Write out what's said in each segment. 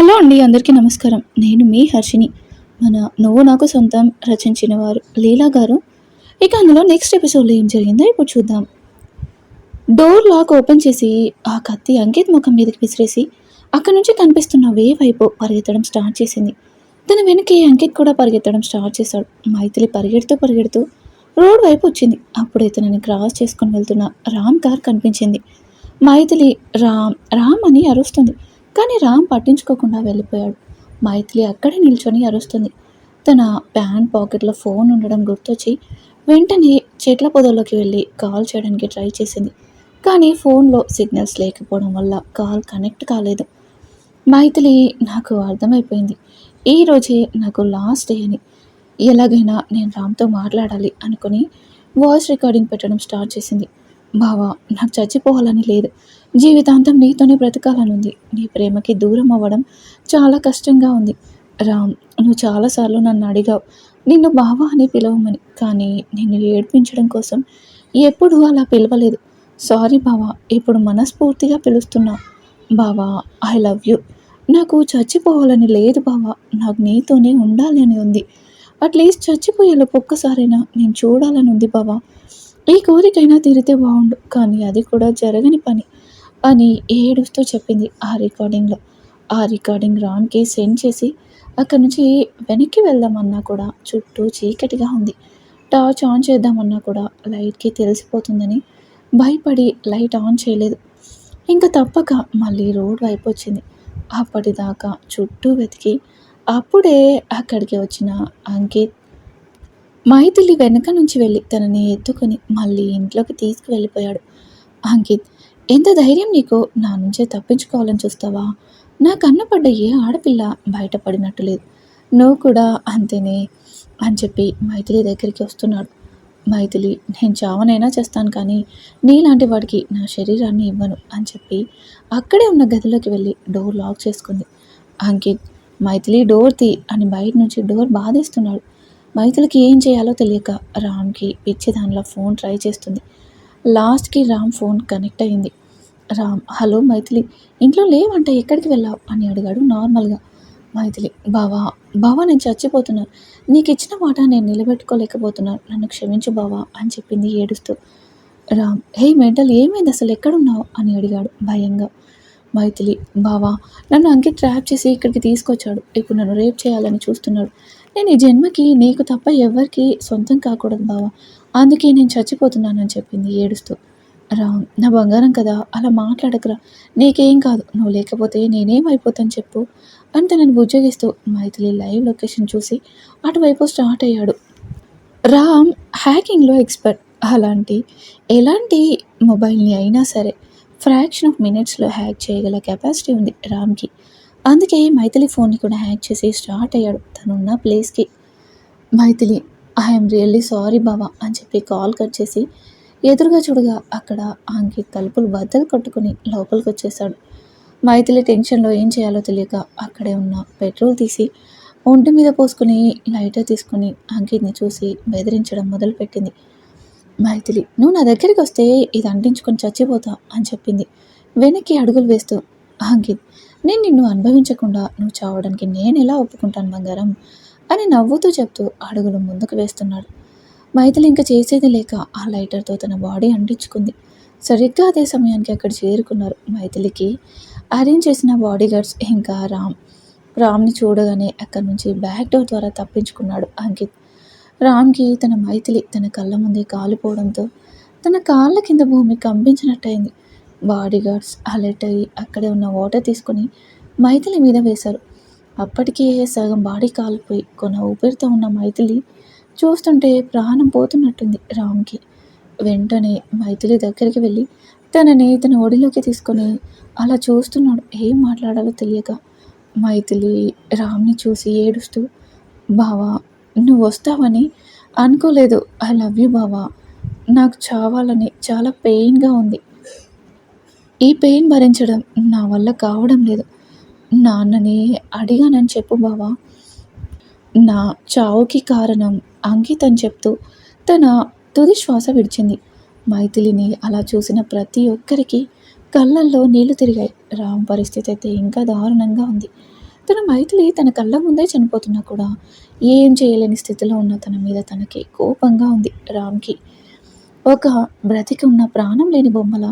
Hello అండి అందరికీ నమస్కారం. నేను మీ హర్షిని మన నువ్వు నాకు సొంతం రచించిన వారు లీలా గారు. ఇక అందులో నెక్స్ట్ ఎపిసోడ్లో ఏం జరిగిందో ఇప్పుడు చూద్దాం. డోర్ లాక్ ఓపెన్ చేసి ఆ కత్తి అంకిత్ ముఖం మీదకి విసిరేసి అక్కడి నుంచి కనిపిస్తున్న వే వైపు పరిగెత్తడం స్టార్ట్ చేసింది. తన వెనకే అంకిత్ కూడా పరిగెత్తడం స్టార్ట్ చేశాడు. మైథిలి పరిగెడుతూ పరిగెడుతూ రోడ్ వైపు వచ్చింది. అప్పుడు ఇతనిని క్రాస్ చేసుకుని వెళ్తున్న రామ్ కార్ కనిపించింది. మైథిలి రామ్ రామ్ అని అరుస్తుంది. కానీ రామ్ పట్టించుకోకుండా వెళ్ళిపోయాడు. మైథిలి అక్కడే నిల్చొని అరుస్తుంది. తన ప్యాంట్ పాకెట్లో ఫోన్ ఉండడం గుర్తొచ్చి వెంటనే చెట్ల పొదల్లోకి వెళ్ళి కాల్ చేయడానికి ట్రై చేసింది. కానీ ఫోన్లో సిగ్నల్స్ లేకపోవడం వల్ల కాల్ కనెక్ట్ కాలేదు. మైథిలి నాకు అర్థమైపోయింది. ఈ రోజే నాకు లాస్ట్ డే అని. ఎలాగైనా నేను రామ్తో మాట్లాడాలి అనుకుని వాయిస్ రికార్డింగ్ పెట్టడం స్టార్ట్ చేసింది. బావా నాకు చచ్చిపోవాలని లేదు. జీవితాంతం నీతోనే బ్రతకాలని ఉంది నీ ప్రేమకి దూరం అవ్వడం చాలా కష్టంగా ఉంది. రామ్ నువ్వు చాలాసార్లు నన్ను అడిగావు. నిన్ను బావా అని పిలవమని. కానీ నిన్ను ఏడ్పించడం కోసం ఎప్పుడూ అలా పిలవలేదు. సారీ బావా ఇప్పుడు మనస్ఫూర్తిగా పిలుస్తున్నా. బావా ఐ లవ్ యూ. నాకు చచ్చిపోవాలని లేదు బావా. నాకు నీతోనే ఉండాలని ఉంది. అట్లీస్ట్ చచ్చిపోయేలోపు ఒక్కసారైనా నేను చూడాలని ఉంది బావా. ఈ కోరికైనా తీరితే బాగుండు కానీ అది కూడా జరగని పని అని ఏడుస్తూ చెప్పింది ఆ రికార్డింగ్లో. ఆ రికార్డింగ్ రాన్కి సెండ్ చేసి అక్కడి నుంచి వెనక్కి వెళ్దామన్నా కూడా చుట్టూ చీకటిగా ఉంది. టార్చ్ ఆన్ చేద్దామన్నా కూడా లైట్కి తెలిసిపోతుందని భయపడి లైట్ ఆన్ చేయలేదు. ఇంకా తప్పక మళ్ళీ రోడ్ వైపు వచ్చింది. అప్పటిదాకా చుట్టూ వెతికి అప్పుడే అక్కడికి వచ్చిన అంకిత్ మైథిలి వెనక నుంచి వెళ్ళి తనని ఎత్తుకొని మళ్ళీ ఇంట్లోకి తీసుకువెళ్ళిపోయాడు. అంకిత్ ఎంత ధైర్యం నీకు? నా నుంచే తప్పించుకోవాలని చూస్తావా? నా కన్నపడ్డ ఏ ఆడపిల్ల బయటపడినట్టు లేదు. నువ్వు కూడా అంతేనే అని చెప్పి మైథిలి దగ్గరికి వస్తున్నాడు. మైథిలి నేను చావనైనా చేస్తాను కానీ నీలాంటి వాడికి నా శరీరాన్ని ఇవ్వను అని చెప్పి అక్కడే ఉన్న గదిలోకి వెళ్ళి డోర్ లాక్ చేసుకుంది. అంకిత్ మైథిలి డోర్ తీ అని బయట నుంచి డోర్ బాధేస్తున్నాడు. మైథిలికి ఏం చేయాలో తెలియక రామ్కి పిచ్చి దానిలో ఫోన్ ట్రై చేస్తుంది. లాస్ట్కి రామ్ ఫోన్ కనెక్ట్ అయింది. రామ్ హలో మైథిలి ఇంట్లో లేవంటే ఎక్కడికి వెళ్ళావు? అని అడిగాడు నార్మల్గా. మైథిలి బావా బావా నేను చచ్చిపోతున్నాను. నీకు ఇచ్చిన మాట నేను నిలబెట్టుకోలేకపోతున్నాను. నన్ను క్షమించు బావా అని చెప్పింది ఏడుస్తూ. రామ్ హే మెంటల్ ఏమైంది అసలు? ఎక్కడున్నావు? అని అడిగాడు భయంగా. మైథిలి బావా నన్ను అంకిత్ ట్రాప్ చేసి ఇక్కడికి తీసుకొచ్చాడు. ఇప్పుడు నన్ను రేప్ చేయాలని చూస్తున్నాడు. నేను ఈ జన్మకి నీకు తప్ప ఎవరికి సొంతం కాకూడదు బావా. అందుకే నేను చచ్చిపోతున్నానని చెప్పింది ఏడుస్తూ. రామ్ నా బంగారం కదా అలా మాట్లాడకురా. నీకేం కాదు నువ్వు లేకపోతే నేనేమైపోతాను చెప్పు అని తనని ఉద్యోగిస్తూ మైథిలి లైవ్ లొకేషన్ చూసి అటువైపు స్టార్ట్ అయ్యాడు. రామ్ హ్యాకింగ్లో ఎక్స్పర్ట్. అలాంటి ఎలాంటి మొబైల్ని అయినా సరే ఫ్రాక్షన్ ఆఫ్ మినిట్స్లో హ్యాక్ చేయగల కెపాసిటీ ఉంది రామ్కి. అందుకే మైథిలి ఫోన్ని కూడా హ్యాక్ చేసి స్టార్ట్ అయ్యాడు. తనున్న ప్లేస్కి. మైథిలి ఐఎమ్ రియల్లీ సారీ బావా అని చెప్పి కాల్ కట్ చేసి ఎదురుగా చూడగా అక్కడ ఆమెకి తలుపులు బద్దలు కొట్టుకుని లోపలికి వచ్చేసాడు మైథిలి టెన్షన్లో ఏం చేయాలో తెలియక అక్కడే ఉన్న పెట్రోల్ తీసి ఒంటి మీద పోసుకుని లైటర్ తీసుకుని అంకిత్ని చూసి బెదిరించడం మొదలుపెట్టింది. మైథిలి నువ్వు నా దగ్గరికి వస్తే ఇది అంటించుకొని చచ్చిపోతా అని చెప్పింది. వెనక్కి అడుగులు వేస్తూ అంకిత్ నేను నిన్ను అనుభవించకుండా నువ్వు చావడానికి నేను ఎలా ఒప్పుకుంటాను బంగారం? అని నవ్వుతూ చెప్తూ అడుగులు ముందుకు వేస్తున్నాడు. మైథిలి ఇంకా చేసేది లేక ఆ లైటర్తో తన బాడీ అంటించుకుంది. సరిగ్గా అదే సమయానికి అక్కడ చేరుకున్నారు మైథిలికి. అరేంజ్ చేసిన బాడీ గార్డ్స్ ఇంకా రామ్. రామ్ని చూడగానే అక్కడి నుంచి బ్యాక్ డోర్ ద్వారా తప్పించుకున్నాడు అంకిత్. రామ్కి తన మైథిలి తన కళ్ళ ముందే కాలిపోవడంతో తన కాళ్ళ కింద భూమి కంపించినట్టయింది. బాడీ గార్డ్స్ అలర్ట్ అయ్యి అక్కడే ఉన్న వాటర్ తీసుకొని మైథిలి మీద వేశారు. అప్పటికే సగం బాడీ కాలిపోయి కొన ఊపిరితో ఉన్న మైథిలి చూస్తుంటే ప్రాణం పోతున్నట్టుంది రామ్కి. వెంటనే మైథిలి దగ్గరికి వెళ్ళి తనని తన ఒడిలోకి తీసుకొని అలా చూస్తున్నాడు. ఏం మాట్లాడాలో తెలియక మైథిలి రామ్ని చూసి ఏడుస్తూ బావా నువ్వు వస్తావని అనుకోలేదు. ఐ లవ్ యూ బావా. నాకు చావాలని చాలా పెయిన్గా ఉంది. ఈ పెయిన్ భరించడం నా వల్ల కావడం లేదు. నాన్నని అడిగానని చెప్పు బావా. నా చావుకి కారణం అంకిత్ అని చెప్తూ తన తుది శ్వాస విడిచింది. మైథిలిని అలా చూసిన ప్రతి ఒక్కరికి కళ్ళల్లో నీళ్ళు తిరిగాయి. రామ్ పరిస్థితి అయితే ఇంకా దారుణంగా ఉంది. తన మైథిలి తన కళ్ళ ముందే చనిపోతున్నా కూడా ఏం చేయలేని స్థితిలో ఉన్న తన మీద తనకి కోపంగా ఉంది. రామ్కి ఒక బ్రతికి ఉన్న ప్రాణం లేని బొమ్మల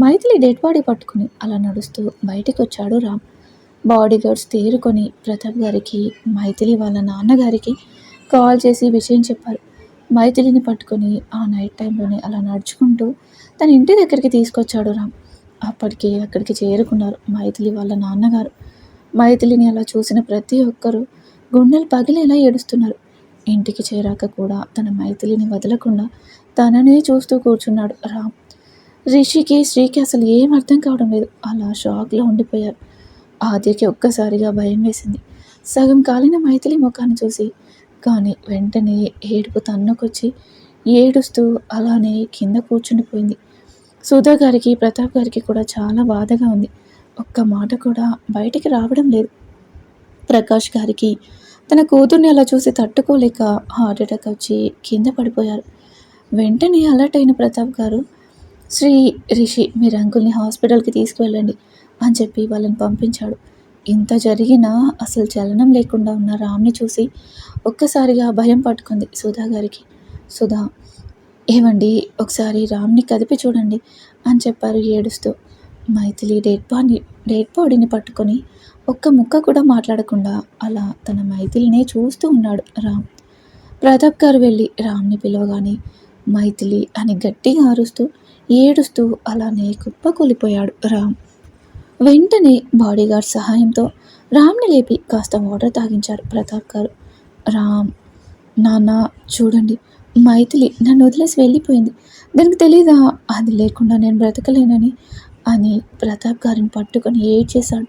మైథిలి డెడ్ బాడీ పట్టుకుని అలా నడుస్తూ బయటికి వచ్చాడు రామ్. బాడీ గార్డ్స్ తేరుకొని ప్రతాప్ గారికి మైథిలి వాళ్ళ నాన్నగారికి కాల్ చేసి విషయం చెప్పారు. మైథిలిని పట్టుకొని ఆ నైట్ టైంలోనే అలా నడుచుకుంటూ తన ఇంటి దగ్గరికి తీసుకొచ్చాడు రామ్. అప్పటికి అక్కడికి చేరుకున్నారు మైథిలి వాళ్ళ నాన్నగారు. మైథిలిని అలా చూసిన ప్రతి ఒక్కరూ గుండెలు పగిలేలా ఏడుస్తున్నారు. ఇంటికి చేరాక కూడా తన మైథిలిని వదలకుండా తననే చూస్తూ కూర్చున్నాడు రామ్. రిషికి శ్రీకి అసలు ఏం అర్థం కావడం లేదు. అలా షాక్లో ఉండిపోయారు. ఆద్యకి ఒక్కసారిగా భయం వేసింది. సగం కాలిన మైథిలి ముఖాన్ని చూసి కానీ వెంటనే ఏడుపు తన్నుకొచ్చి ఏడుస్తూ అలానే కింద కూర్చుండిపోయింది. సుధా గారికి ప్రతాప్ గారికి కూడా చాలా బాధగా ఉంది. ఒక్క మాట కూడా బయటికి రావడం లేదు. ప్రకాష్ గారికి తన కూతుర్ని అలా చూసి తట్టుకోలేక హార్ట్ అటాక్ వచ్చి కింద పడిపోయారు. వెంటనే అలర్ట్ అయిన ప్రతాప్ గారు శ్రీ రిషి మీరు అంకుల్ని హాస్పిటల్కి తీసుకువెళ్ళండి అని చెప్పి వాళ్ళని పంపించాడు. ఇంత జరిగినా అసలు చలనం లేకుండా ఉన్న రామ్ని చూసి ఒక్కసారిగా భయం పట్టుకుంది సుధా గారికి. సుధా ఏమండి ఒకసారి రామ్ని కదిపి చూడండి అని చెప్పారు ఏడుస్తూ. మైథిలి డెడ్ బాడీ డెడ్ బాడీని పట్టుకొని ఒక్క ముక్క కూడా మాట్లాడకుండా అలా తన మైథిలినే చూస్తూ ఉన్నాడు రామ్. ప్రతాప్ గారు వెళ్ళి రామ్ని పిలవగానే మైథిలి అని గట్టిగా అరుస్తూ ఏడుస్తూ అలానే కుప్పకూలిపోయాడు రామ్. వెంటనే బాడీగార్డ్ సహాయంతో రామ్ని లేపి కాస్త వాటర్ తాగించారు ప్రతాప్ గారు. రామ్ నాన్న చూడండి మైథిలి నన్ను వదిలేసి వెళ్ళిపోయింది. దానికి తెలీదా? అది లేకుండా నేను బ్రతకలేనని అని ప్రతాప్ గారిని పట్టుకొని ఏడ్చేశాడు.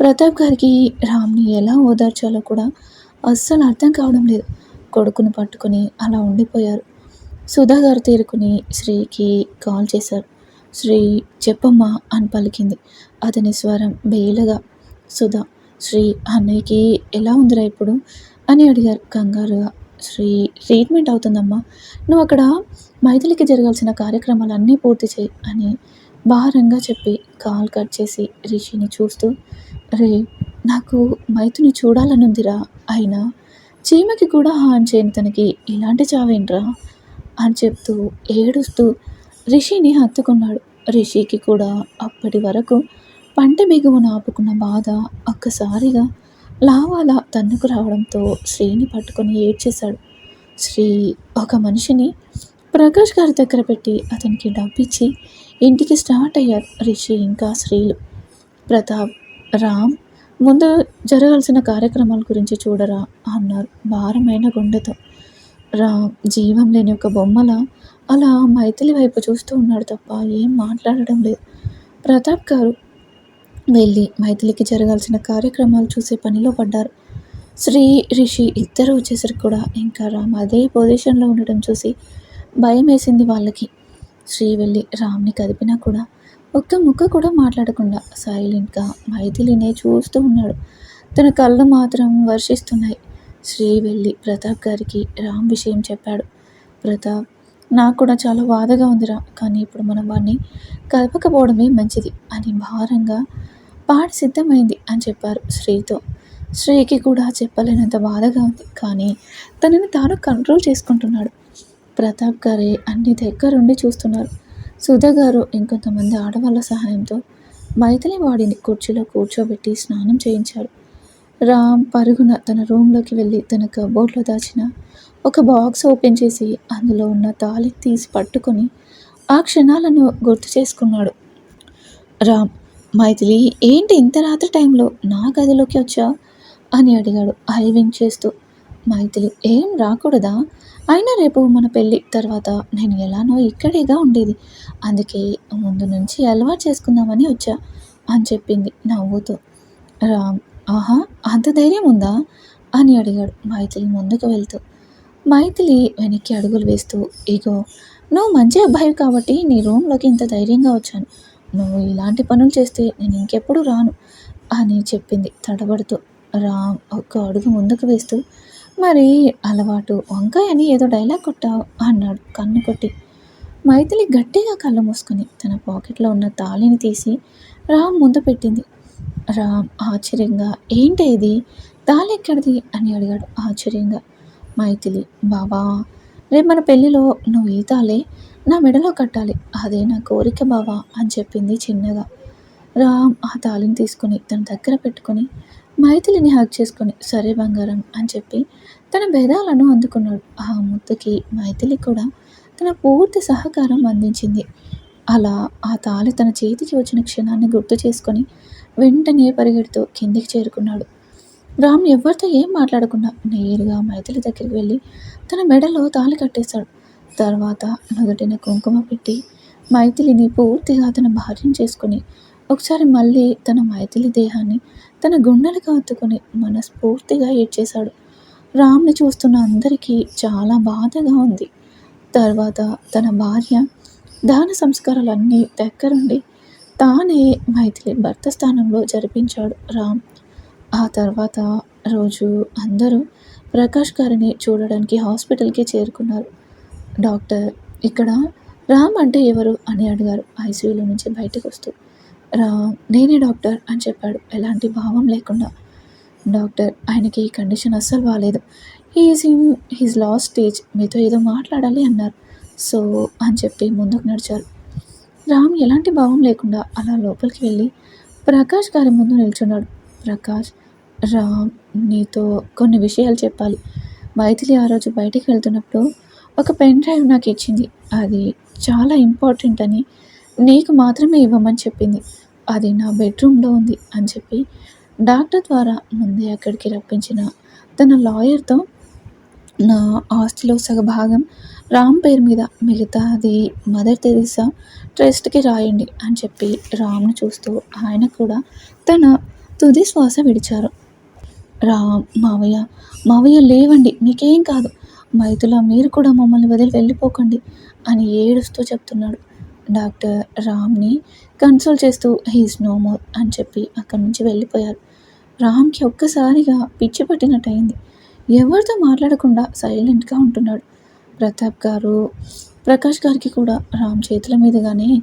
ప్రతాప్ గారికి రామ్ని ఎలా ఓదార్చాలో కూడా అస్సలు అర్థం కావడం లేదు. కొడుకుని పట్టుకొని అలా ఉండిపోయారు. సుధా గారు తేరుకుని శ్రీకి కాల్ చేశారు. శ్రీ చెప్పమ్మా అని పలికింది. అతని స్వరం బేలగా సుధా శ్రీ అన్నయ్యకి ఎలా ఉందిరా ఇప్పుడు? అని అడిగారు. కంగారుగా శ్రీ ట్రీట్మెంట్ అవుతుందమ్మా. నువ్వు అక్కడ మైథిలికి జరగాల్సిన కార్యక్రమాలన్నీ పూర్తి చేయి అని భారంగా చెప్పి కాల్ కట్ చేసి రిషిని చూస్తూ రే నాకు మైథుని చూడాలనుందిరా అయినా చీమకి కూడా హాన్ చేయని తనకి ఇలాంటి చావేంట్రా? అని చెప్తూ ఏడుస్తూ రిషిని హత్తుకున్నాడు. రిషికి కూడా అప్పటి వరకు పంట బిగువున ఆపుకున్న బాధ ఒక్కసారిగా లావాలా తన్నుకు రావడంతో శ్రీని పట్టుకొని ఏడ్చేశాడు. శ్రీ ఒక మనిషిని ప్రకాష్ గారి దగ్గర పెట్టి అతనికి డబ్బిచ్చి ఇంటికి స్టార్ట్ అయ్యారు రిషి ఇంకా శ్రీలు. ప్రతాప్ రామ్ ముందు జరగాల్సిన కార్యక్రమాల గురించి చూడరా అన్నారు భారమైన గుండెతో. రామ్ జీవం లేని ఒక బొమ్మల అలా మైథిలి వైపు చూస్తూ ఉన్నాడు తప్ప ఏం మాట్లాడడం లేదు. ప్రతాప్ గారు వెళ్ళి మైథిలికి జరగాల్సిన కార్యక్రమాలు చూసే పనిలో పడ్డారు. శ్రీ రిషి ఇద్దరు వచ్చేసరికి కూడా ఇంకా రామ్ అదే పొజిషన్లో ఉండడం చూసి భయం వేసింది వాళ్ళకి. శ్రీ వెళ్ళి రామ్ని కదిపినా కూడా ఒక్క ముక్క కూడా మాట్లాడకుండా సైలెంట్గా మైథిలినే చూస్తూ ఉన్నాడు. తన కళ్ళు మాత్రం వర్షిస్తున్నాయి. శ్రీ వెళ్ళి ప్రతాప్ గారికి రామ్ విషయం చెప్పాడు. ప్రతాప్ నాకు కూడా చాలా బాధగా ఉందిరా కానీ ఇప్పుడు మనం వాడిని కలపకపోవడమే మంచిది అని భారంగా పాడి సిద్ధమైంది అని చెప్పారు శ్రీతో. శ్రీకి కూడా చెప్పలేనంత బాధగా ఉంది కానీ తనని తాను కంట్రోల్ చేసుకుంటున్నాడు. ప్రతాప్ గారే అన్ని దగ్గరుండి చూస్తున్నారు. సుధా గారు ఇంకొంతమంది ఆడవాళ్ళ సహాయంతో మైథిలి వాడిని కుర్చీలో కూర్చోబెట్టి స్నానం చేయించారు. రామ్ పరుగున తన రూమ్లోకి వెళ్ళి తన కబోర్డ్లో దాచిన ఒక బాక్స్ ఓపెన్ చేసి అందులో ఉన్న తాళి తీసి పట్టుకొని ఆ క్షణాలను గుర్తు చేసుకున్నాడు. రామ్ మైథిలి ఏంటి ఇంత రాత్రి టైంలో నా గదిలోకి వచ్చా? అని అడిగాడు హైవింగ్ చేస్తూ. మైథిలి ఏం రాకూడదా? అయినా రేపు మన పెళ్ళి తర్వాత నేను ఎలానో ఇక్కడేగా ఉండేది. అందుకే ముందు నుంచి అలవాటు చేసుకుందామని వచ్చా అని చెప్పింది నవ్వుతూ. రామ్ ఆహా అంత ధైర్యం ఉందా? అని అడిగాడు మైథిలి ముందుకు వెళ్తూ. మైథిలి వెనక్కి అడుగులు వేస్తూ ఇగో నువ్వు మంచి అబ్బాయి కాబట్టి నీ రూమ్లోకి ఇంత ధైర్యంగా వచ్చాను. నువ్వు ఇలాంటి పనులు చేస్తే నేను ఇంకెప్పుడు రాను అని చెప్పింది తడబడుతూ. రామ్ ఒక్క అడుగు ముందుకు వేస్తూ మరి అలవాటు వంకాయ అని ఏదో డైలాగ్ కొట్టావు అన్నాడు కన్ను కొట్టి. మైథిలి గట్టిగా కళ్ళు మూసుకొని తన పాకెట్లో ఉన్న తాళిని తీసి రామ్ ముందు పెట్టింది. రామ్ ఆశ్చర్యంగా ఏంటి ఇది? తాళి ఎక్కడిది? అని అడిగాడు ఆశ్చర్యంగా. మైథిలి బాబా రేపు మన పెళ్ళిలో నువ్వు ఈ తాళే నా మెడలో కట్టాలి. అదే నా కోరిక బావా అని చెప్పింది చిన్నగా. రామ్ ఆ తాళిని తీసుకొని తన దగ్గర పెట్టుకొని మైథిలిని హక్ చేసుకొని సరే బంగారం అని చెప్పి తన భేదాలను అందుకున్నాడు. ఆ ముద్దుకి మైథిలి కూడా తన పూర్తి సహకారం అందించింది. అలా ఆ తాళి తన చేతికి వచ్చిన క్షణాన్ని గుర్తు చేసుకొని వెంటనే పరిగెడుతూ కిందికి చేరుకున్నాడు. రామ్ ఎవరితో ఏం మాట్లాడకుండా నేరుగా మైథిలి దగ్గరికి వెళ్ళి తన మెడలో తాళి కట్టేశాడు. తర్వాత నుదుటిన కుంకుమ పెట్టి మైథిలిని పూర్తిగా తన భార్యం చేసుకొని ఒకసారి మళ్ళీ తన మైథిలి దేహాన్ని తన గుండెలకు హత్తుకొని మనస్ఫూర్తిగా ఏడ్చేశాడు. రామ్ని చూస్తున్న అందరికీ చాలా బాధగా ఉంది. తర్వాత తన భార్య దాన సంస్కారాలన్నీ దగ్గరుండి తానే మైథిలి భర్త స్థానంలో జరిపించాడు రామ్. ఆ తర్వాత రోజు అందరూ ప్రకాష్ గారిని చూడడానికి హాస్పిటల్కి చేరుకున్నారు. డాక్టర్ ఇక్కడ రామ్ అంటే ఎవరు అని అడిగారు ఐసీయూలో నుంచి బయటకు వస్తూ. రామ్ నేనే డాక్టర్ అని చెప్పాడు. ఎలాంటి భావం లేకుండా. డాక్టర్ ఆయనకి ఈ కండిషన్ అస్సలు బాగాలేదు he's in his last stage మీతో ఏదో మాట్లాడాలి అన్నారు. సో అని చెప్పి ముందుకు నడిచారు. రామ్ ఎలాంటి భావం లేకుండా అలా లోపలికి వెళ్ళి ప్రకాష్ గారి ముందు నిల్చున్నాడు. ప్రకాష్ రామ్ నీతో కొన్ని విషయాలు చెప్పాలి. మైథిలి ఆ రోజు బయటికి వెళ్తున్నప్పుడు ఒక పెన్ డ్రైవ్ నాకు ఇచ్చింది. అది చాలా ఇంపార్టెంట్ అని నీకు మాత్రమే ఇవ్వమని చెప్పింది. అది నా బెడ్రూమ్లో ఉంది అని చెప్పి డాక్టర్ ద్వారా ముందే అక్కడికి రప్పించిన తన లాయర్తో నా ఆస్తిలో సగభాగం రామ్ పేరు మీద మిగతాది మదర్ తెరీసా ట్రస్ట్కి రాయండి అని చెప్పి రామ్ను చూస్తూ ఆయన కూడా తన తుది శ్వాస విడిచారు. రామ్ మావయ్య మావయ్య లేవండి మీకేం కాదు. మైతుల మీరు కూడా మమ్మల్ని వదిలి వెళ్ళిపోకండి అని ఏడుస్తూ చెప్తున్నాడు. డాక్టర్ రామ్ని కన్సోల్ చేస్తూ హీస్ నో మోర్ అని చెప్పి అక్కడి నుంచి వెళ్ళిపోయారు. రామ్కి ఒక్కసారిగా పిచ్చి పట్టినట్టయింది. ఎవరితో మాట్లాడకుండా సైలెంట్గా ఉంటున్నాడు. ప్రతాప్ గారు ప్రకాష్ గారికి కూడా రామ్ చేతుల మీదుగానే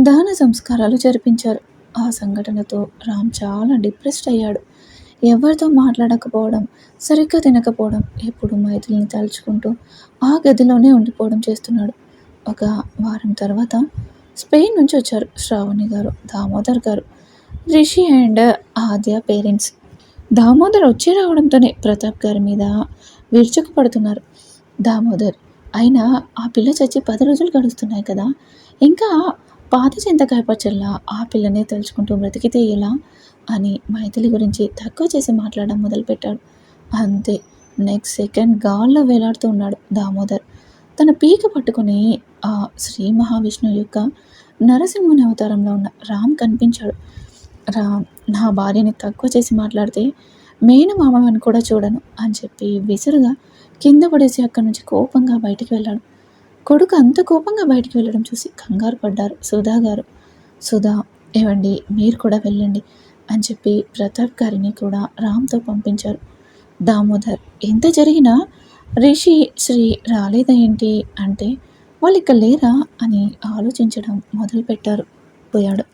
దాన సంస్కారాలు జరిపించారు. ఆ సంఘటనతో రామ్ చాలా డిప్రెస్డ్ అయ్యాడు. ఎవరితో మాట్లాడకపోవడం సరిగ్గా తినకపోవడం ఎప్పుడు మైథిలిని తలుచుకుంటూ ఆ గదిలోనే ఉండిపోవడం చేస్తున్నాడు. ఒక వారం తర్వాత స్పెయిన్ నుంచి వచ్చారు శ్రావణి గారు దామోదర్ గారు Rishi and Aadya parents. Damodar వచ్చి రావడంతోనే ప్రతాప్ గారి మీద విరుచుకు పడుతున్నారు దామోదర్ అయినా ఆ పిల్ల చచ్చి పది రోజులు గడుస్తున్నాయి కదా. ఇంకా పాత చింతకాయ పచ్చల్లా ఆ పిల్లనే తలుచుకుంటూ బ్రతికితే ఎలా? అని మైథిలి గురించి తక్కువ చేసి మాట్లాడడం మొదలుపెట్టాడు. అంతే నెక్స్ట్ సెకండ్ గాల్లో వేలాడుతూ ఉన్నాడు దామోదర్. తన పీక పట్టుకుని ఆ శ్రీ మహావిష్ణువు యొక్క నరసింహుని అవతారంలో ఉన్న రామ్ కనిపించాడు. రామ్ నా భార్యని తక్కువ చేసి మాట్లాడితే మేనమామని కూడా చూడను అని చెప్పి విసురుగా కింద పడేసి అక్కడి నుంచి కోపంగా బయటికి వెళ్ళాడు. కొడుకు అంత కోపంగా బయటికి వెళ్ళడం చూసి కంగారు పడ్డారు సుధా గారు. సుధా ఏవండి మీరు కూడా వెళ్ళండి అని చెప్పి ప్రతాప్ గారిని కూడా రామ్తో పంపించారు. దామోదర్ ఎంత జరిగినా రిషి శ్రీ రాలేదా ఏంటి అంటే వాళ్ళు ఇక్కడ లేరా అని ఆలోచించడం మొదలుపెట్టారు. పోయాడు.